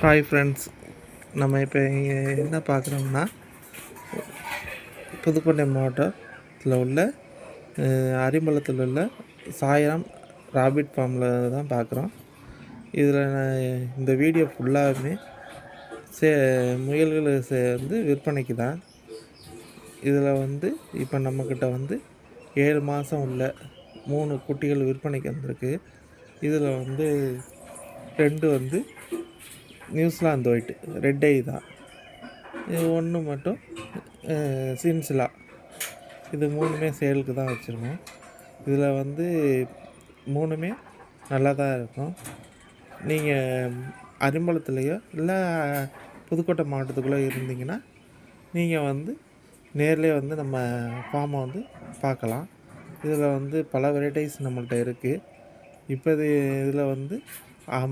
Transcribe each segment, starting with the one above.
Hi friends நம்ம இப்போ இங்கே என்ன பார்க்குறோம்னா புதுக்கோட்டை மாவட்டத்தில் உள்ள அரிமலத்தில் அரிமளத்தில் உள்ள சாயரம் ராபிட் ஃபார்மில் தான் பார்க்குறோம். இதில் இந்த வீடியோ ஃபுல்லாகவே சே முயல்கள் சேர்ந்து வந்து விற்பனைக்கு தான். இதில் வந்து இப்போ நம்மக்கிட்ட வந்து ஏழு மாதம் உள்ள மூணு குட்டிகள் விற்பனைக்கு வந்திருக்கு. இதில் வந்து ரெண்டு வந்து நியூசிலாந்து ஒயிட் ரெட் ஐ தான். இது ஒன்று மட்டும் சின்சிலா. இது மூணுமே சேலுக்கு தான் வச்சுருக்கோம். இதில் வந்து மூணுமே நல்லா தான் இருக்கும். நீங்கள் அரிம்பலத்துலேயோ இல்லை புதுக்கோட்டை மாவட்டத்துக்குள்ளே இருந்தீங்கன்னா நீங்கள் வந்து நேர்லேயே வந்து நம்ம ஃபார்மை வந்து பார்க்கலாம். இதில் வந்து பல வெரைட்டிஸ் நம்மள்கிட்ட இருக்குது இப்போ இது இதில் வந்து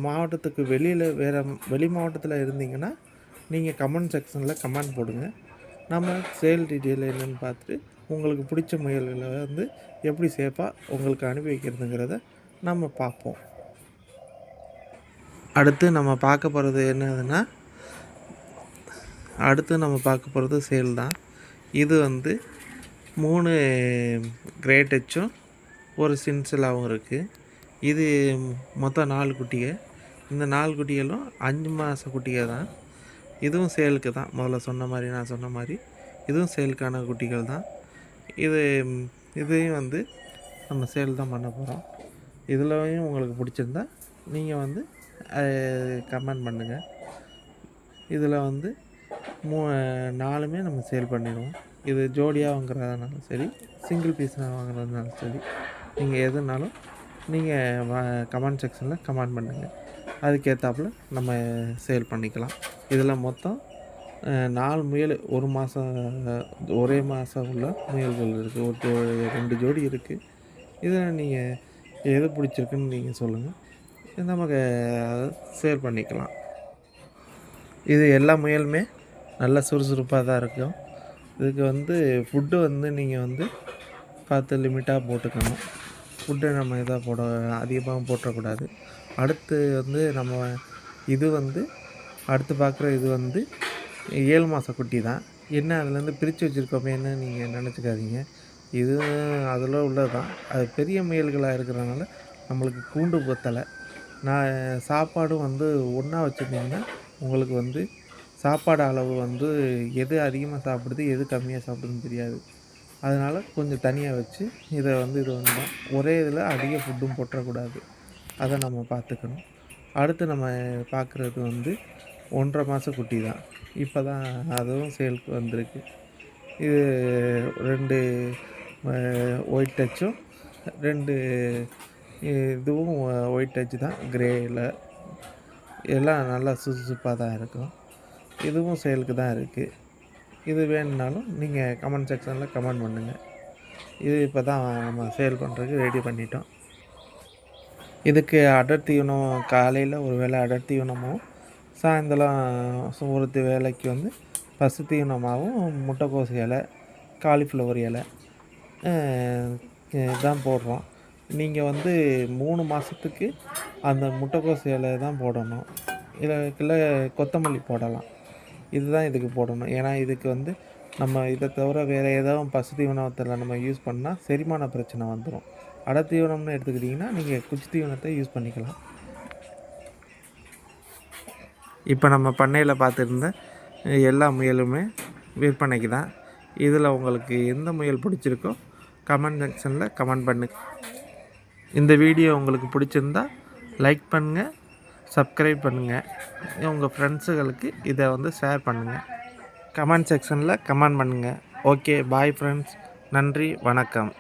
மாவட்டத்துக்கு வெளியில் வேறு வெளி மாவட்டத்தில் இருந்தீங்கன்னா நீங்கள் கமெண்ட் செக்ஷனில் கமெண்ட் போடுங்க. நம்ம சேல் டீட்டெயில் என்னென்னு பார்த்துட்டு உங்களுக்கு பிடிச்ச முயல்களை வந்து எப்படி சேஃபாக உங்களுக்கு அனுப்பி வைக்கிறதுங்கிறத நம்ம பார்ப்போம். அடுத்து நம்ம பார்க்க போகிறது என்னதுன்னா அடுத்து நம்ம பார்க்க போகிறது சேல் தான். இது வந்து மூணு கிரேட் ஹெச்சும் ஒரு சின்சலாகவும் இருக்குது இது மொத்தம் நாலு குட்டிகள். இந்த நாலு குட்டிகளும் அஞ்சு மாத குட்டிக தான். இதுவும் சேலுக்கு தான். முதல்ல சொன்ன மாதிரி நான் சொன்ன மாதிரி. இதுவும் சேலுக்கான குட்டிகள் தான். இது இதையும் வந்து நம்ம சேல் தான் பண்ண போகிறோம் இதுலையும் உங்களுக்கு பிடிச்சிருந்தா நீங்கள் வந்து கமெண்ட் பண்ணுங்கள் இதில் வந்து மூ நாலுமே நம்ம சேல் பண்ணிடுவோம். இது ஜோடியாக வாங்குறதுனாலும் சரி சிங்கிள் பீஸாக வாங்குறதுனாலும் சரி நீங்கள் எதுனாலும் நீங்கள் கமெண்ட் செக்ஷனில் கமெண்ட் பண்ணுங்கள் அதுக்கேற்றாப்புல நம்ம சேல் பண்ணிக்கலாம். இதில் மொத்தம் நாலு முயல் ஒரு மாதம் ஒரே மாதம் உள்ள முயல்கள் இருக்குது ஒரு ஜோ ரெண்டு ஜோடி இருக்குது இதில் நீங்கள் எது பிடிச்சிருக்குன்னு நீங்கள் சொல்லுங்கள் நமக்கு சேல் பண்ணிக்கலாம். இது எல்லா முயலுமே நல்ல சுறுசுறுப்பாக தான் இருக்கும். இதுக்கு வந்து ஃபுட்டு வந்து நீங்கள் வந்து பார்த்து லிமிட்டாக போட்டுக்கணும். ஃபுட்டை நம்ம இதாக போட அதிகமாக போட்டுறக்கூடாது அடுத்து வந்து நம்ம இது வந்து அடுத்து பார்க்குற இது வந்து ஏழு மாத குட்டி தான். என்ன அதுலேருந்து பிரித்து வச்சுருக்கோமேன்னு நீங்கள் நினச்சிக்காதீங்க. இது அதில் உள்ளது தான். அது பெரிய முயல்களாக இருக்கிறனால நம்மளுக்கு கூண்டு பத்தலை. நான் சாப்பாடும் வந்து ஒன்றா வச்சுருந்தீங்கன்னா உங்களுக்கு வந்து சாப்பாடு அளவு வந்து எது அதிகமாக சாப்பிடுது எது கம்மியாக சாப்பிடுதுன்னு தெரியாது. அதனால் கொஞ்சம் தனியாக வச்சு இதை வந்து இது வந்து ஒரே இதில் அதிக ஃபுட்டும் போட்டுறக்கூடாது. அதை நம்ம பார்த்துக்கணும் அடுத்து நம்ம பார்க்குறது வந்து ஒன்றரை மாத குட்டி தான். இப்போ தான் அதுவும் சேலுக்கு வந்திருக்கு. இது ரெண்டு ஒயிட் டச்சும் ரெண்டு இதுவும் ஒயிட் டச் தான். கிரேயில் எல்லாம் நல்லா சுசுசுப்பாக தான் இருக்கும். இதுவும் சேலுக்கு தான் இருக்குது இது வேணும்னாலும் நீங்கள் கமெண்ட் செக்ஷனில் கமெண்ட் பண்ணுங்கள் இது இப்போ தான் நம்ம சேல் பண்ணுறதுக்கு ரெடி பண்ணிட்டோம். இதுக்கு அடர் தீவனம் காலையில் ஒரு வேளை அடர் தீவனமும் சாயந்தரம் ஒரு வேலைக்கு வந்து பசு தீவனமாகவும் முட்டைக்கோசு இலை காலிஃப்ளவர் இலை தான் இதான் போடுறோம். நீங்கள் வந்து மூணு மாதத்துக்கு அந்த முட்டைக்கோசு இலை தான் போடணும். இதுக்குள்ள கொத்தமல்லி போடலாம். இதுதான் இதுக்கு போடணும். ஏன்னா இதுக்கு வந்து நம்ம இதை தவிர வேறு ஏதாவது பசு தீவனத்தில் நம்ம யூஸ் பண்ணால் செரிமான பிரச்சனை வந்துடும் அடை தீவனம்னு எடுத்துக்கிட்டிங்கன்னா நீங்கள் குச்சி தீவனத்தை யூஸ் பண்ணிக்கலாம். இப்போ நம்ம பண்ணையில் பார்த்துருந்த எல்லா முயலுமே விற்பனைக்கு தான். இதில் உங்களுக்கு எந்த முயல் பிடிச்சிருக்கோ கமெண்ட் செக்ஷனில் கமெண்ட் பண்ணு. இந்த வீடியோ உங்களுக்கு பிடிச்சிருந்தா லைக் பண்ணுங்கள் சப்ஸ்கிரைப் பண்ணுங்கள் உங்கள் ஃப்ரெண்ட்ஸுகளுக்கு இதை வந்து ஷேர் பண்ணுங்கள் கமெண்ட் செக்ஷனில் கமெண்ட் பண்ணுங்கள் ஓகே பாய் ஃப்ரெண்ட்ஸ் நன்றி வணக்கம்.